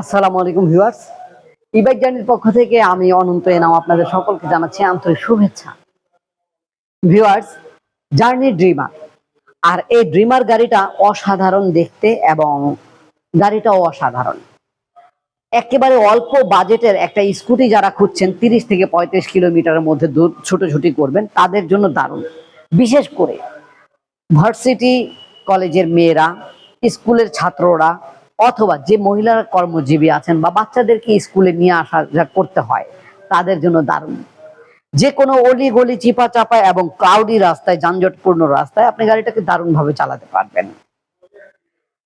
আসসালামু আলাইকুম viewers. E-bike জার্নির পক্ষ থেকে আমি অনন্ত এনাম আপনাদের সকলকে জানাচ্ছি আন্তরিক শুভেচ্ছা। ভিউয়ার্স জার্নি ড্রিমার আর এই ড্রিমার গাড়িটা অসাধারণ দেখতে এবং গাড়িটাও অসাধারণ। একেবারে অল্প বাজেটের একটা স্কুটি যারা খুঁজছেন, তিরিশ থেকে পঁয়ত্রিশ কিলোমিটারের মধ্যে দূর ছুটোছুটি করবেন, তাদের জন্য দারুণ। বিশেষ করে ভার্সিটি কলেজের মেয়েরা, স্কুলের ছাত্ররা অথবা যে মহিলারা কর্মজীবী আছেন বা বাচ্চাদেরকে স্কুলে নিয়ে আসা যা করতে হয়, তাদের জন্য দারুণ। যে কোনো অলি গলি চিপা চাপা এবং ক্লাউডি রাস্তায়, যানজটপূর্ণ রাস্তায় আপনি গাড়িটাকে দারুণভাবে চালাতে পারবেন।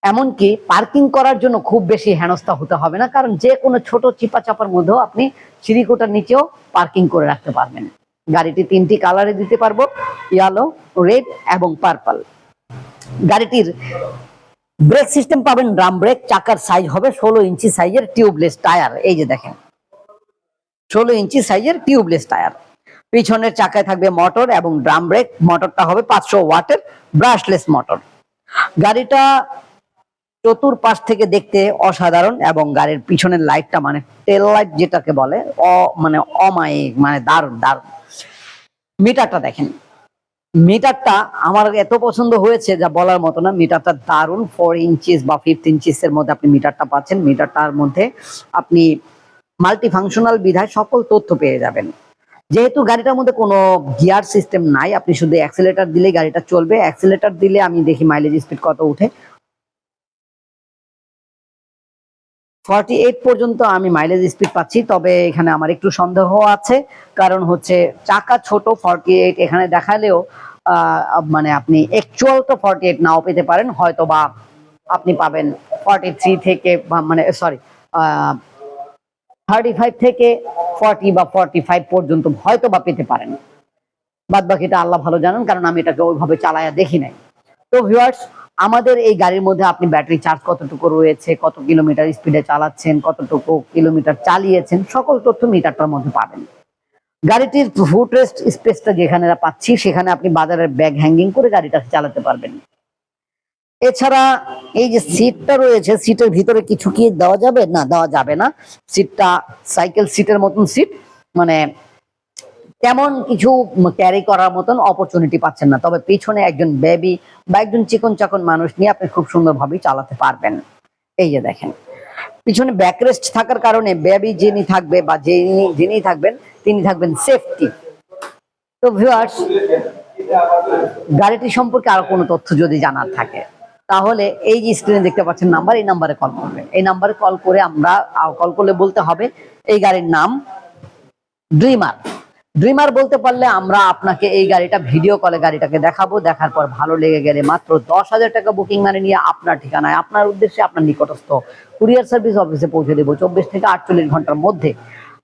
এমনকি পার্কিং করার জন্য খুব বেশি হেনস্থা হতে হবে না, কারণ যে কোনো ছোট চিপা চাপার মধ্যেও আপনি সিঁড়িকোটার নিচেও পার্কিং করে রাখতে পারবেন। গাড়িটি তিনটি কালারে দিতে পারব ইয়েলো রেড এবং পার্পল গাড়িটির ব্রেক সিস্টেম পাবেন ড্রাম ব্রেক চাকার সাইজ হবে ষোলো ইঞ্চি সাইজের টিউবলেস টায়ার এই যে দেখেন, ষোলো ইঞ্চি সাইজের টিউবলেস টায়ার পিছনের চাকায় থাকবে মোটর এবং ড্রাম ব্রেক মোটরটা হবে পাঁচশো ওয়াটের ব্রাশলেস মোটর গাড়িটা চতুর্পাশ থেকে দেখতে অসাধারণ এবং গাড়ির পিছনের লাইটটা মানে টেল লাইট যেটাকে বলে, অ মানে অমায়িক মানে দারুণ দারুণ। মিটারটা দেখেন। মিটারটা আমার এত পছন্দ হয়েছে যা বলার মতো না। মিটারটা দারুণ ফোর ইঞ্চিস বা ফিফথ ইঞ্চিস এর মধ্যে আপনি মিটারটা পাচ্ছেন। মিটারটার মধ্যে আপনি মাল্টি ফাংশনাল বিধায় সকল তথ্য পেয়ে যাবেন। যেহেতু গাড়িটার মধ্যে কোনো গিয়ার সিস্টেম নাই, আপনি শুধু অ্যাক্সিলেটার দিলেই গাড়িটা চলবে। অ্যাক্সিলেটার দিলে আমি দেখি মাইলেজ স্পিড কত উঠে ফর্টি এইট পর্যন্ত আমি মাইলেজ স্পিড পাচ্ছি, তবে এখানে আমার একটু সন্দেহ আছে। কারণ হচ্ছে চাকা ছোট ফর্টি এইট এখানে দেখালেও মানে আপনি অ্যাকচুয়াল তো ফর্টি এইট নাও পেতে পারেন হয়তো বা আপনি পাবেন ফর্টি থ্রি থেকে মানে সরি থার্টি ফাইভ থেকে ফর্টি বা ফর্টি ফাইভ পর্যন্ত হয়তো বা পেতে পারেন। বাদ বাকিটা আল্লাহ ভালো জানেন, কারণ আমি এটাকে ওইভাবে চালায়া দেখি নাই। তো ভিউয়ার্স আমাদের এই গাড়ির মধ্যে আপনি ব্যাটারি চার্জ কতটুকু রয়েছে, কত কিলোমিটার স্পিডে চালাচ্ছেন, কতটুকু কিলোমিটার চালিয়েছেন, সকল তথ্য মিটারটার মধ্যে পাবেন। গাড়িটির ফুট রেস্ট স্পেসটা যেখানে পাচ্ছি, সেখানে আপনি বাজারের ব্যাগ হ্যাঙ্গিং করে গাড়িটা চালাতে পারবেন। এছাড়া এই যে সিটটা রয়েছে সিটের ভিতরে কিছু কি দেওয়া যাবে? না, দেওয়া যাবে না। সিটটা সাইকেল সিটের মতন সিট মানে তেমন কিছু ক্যারি করার মতন অপরচুনিটি পাচ্ছেন না। তবে পিছনে একজন বেবি বা একজন চিকন চাকন মানুষ নিয়ে আপনি খুব সুন্দরভাবে চালাতে পারবেন। এই যে দেখেন, পিছনে ব্যাকরেস্ট থাকার কারণে বেবি যিনি থাকবে বা যিনি যিনি থাকবেন, তিনি থাকবেন সেফটি তো ভিউয়ার্স গাড়িটি সম্পর্কে আরও কোনো তথ্য যদি জানার থাকে, তাহলে এই যে স্ক্রিনে দেখতে পাচ্ছেন নাম্বার এই নাম্বারে কল করবেন। এই নাম্বারে কল করে আমরা কল করলে বলতে হবে, এই গাড়ির নাম ড্রিমার ড্রিমার বলতে পারলে আমরা আপনাকে এই গাড়িটা ভিডিও কলে গাড়িটাকে দেখাবো। দেখার পর ভালো লেগে গেলে মাত্র দশ হাজার টাকা বুকিং মানে নিয়ে আপনার ঠিকানায়, আপনার উদ্দেশ্যে আপনার নিকটস্থ কুরিয়ার সার্ভিস অফিসে পৌঁছে দেবো চব্বিশ থেকে আটচল্লিশ ঘণ্টার মধ্যে।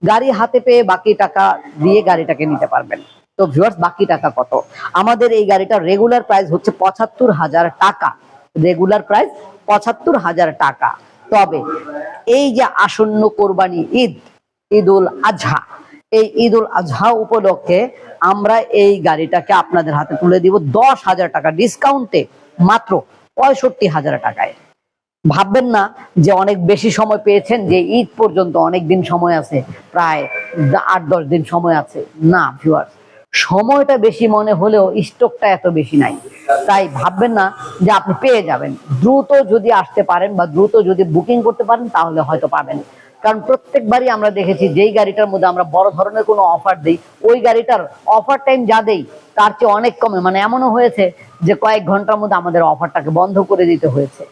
গাড়ি হাতে পেয়ে বাকি টাকা দিয়ে গাড়িটাকে নিতে পারবেন। তো ভিউয়ার্স বাকি টাকা কত? আমাদের এই গাড়িটার রেগুলার প্রাইস হচ্ছে পঁচাত্তর হাজার টাকা। রেগুলার প্রাইস পঁচাত্তর হাজার টাকা। তবে এই যে আসন্ন কোরবানি ঈদ ঈদ উল আজহা এই ঈদ উল আজহা উপলক্ষে আমরা এই গাড়িটাকে আপনাদের হাতে তুলে দিব দশ হাজার টাকা ডিসকাউন্টে, মাত্র পঁয়ষট্টি হাজার টাকায়। ভাববেন না যে অনেক বেশি সময় পেয়েছেন, যে ঈদ পর্যন্ত অনেক দিন সময় আছে, প্রায় আট দশ দিন সময় আছে। না ভিউয়ার্স সময়টা বেশি মনে হলেও স্টকটা এত বেশি নাই। তাই ভাববেন না যে আপনি পেয়ে যাবেন। দ্রুত যদি আসতে পারেন বা দ্রুত যদি বুকিং করতে পারেন, তাহলে হয়তো পাবেন। কারণ প্রত্যেকবারই আমরা দেখেছি যেই গাড়িটার মধ্যে আমরা বড় ধরনের কোনো অফার দিই, ওই গাড়িটার অফার টাইম যা দেই, তার চেয়ে অনেক কমে। মানে এমনও হয়েছে যে কয়েক ঘণ্টার মধ্যে আমাদের অফারটাকে বন্ধ করে দিতে হয়েছে।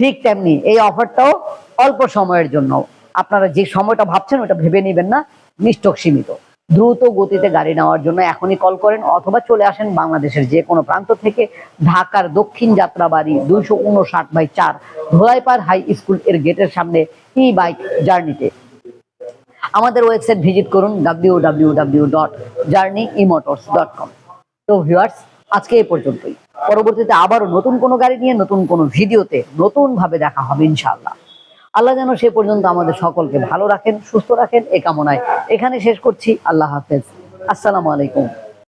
ঠিক তেমনি এই অফারটাও অল্প সময়ের জন্য। আপনারা যে সময়টা ভাবছেন, ওটা ভেবে নেবেন না। নিষ্ঠক সীমিত। দ্রুত গতিতে গাড়ি নেওয়ার জন্য এখনই কল করেন অথবা চলে আসেন বাংলাদেশের যে কোনো প্রান্ত থেকে। ঢাকার দক্ষিণ যাত্রাবাড়ি দুইশো উনষাট বাই চার ধোলাইপাড় হাই স্কুলের গেটের সামনে ই বাইক জার্নিতে আমাদের ওয়েবসাইট ভিজিট করুন W W W dot journey emotors dot com তো ভিউয়ার্স আজকে এই পর্যন্তই। পরবর্তীতে আবারও নতুন কোনো গাড়ি নিয়ে, নতুন কোনো ভিডিওতে নতুন ভাবে দেখা হবে ইনশাআল্লাহ। আল্লাহ যেন সে পর্যন্ত আমাদের সকলকে ভালো রাখেন, সুস্থ রাখেন, এ কামনায়। এখানে শেষ করছি। আল্লাহ হাফেজ। আসসালামু আলাইকুম।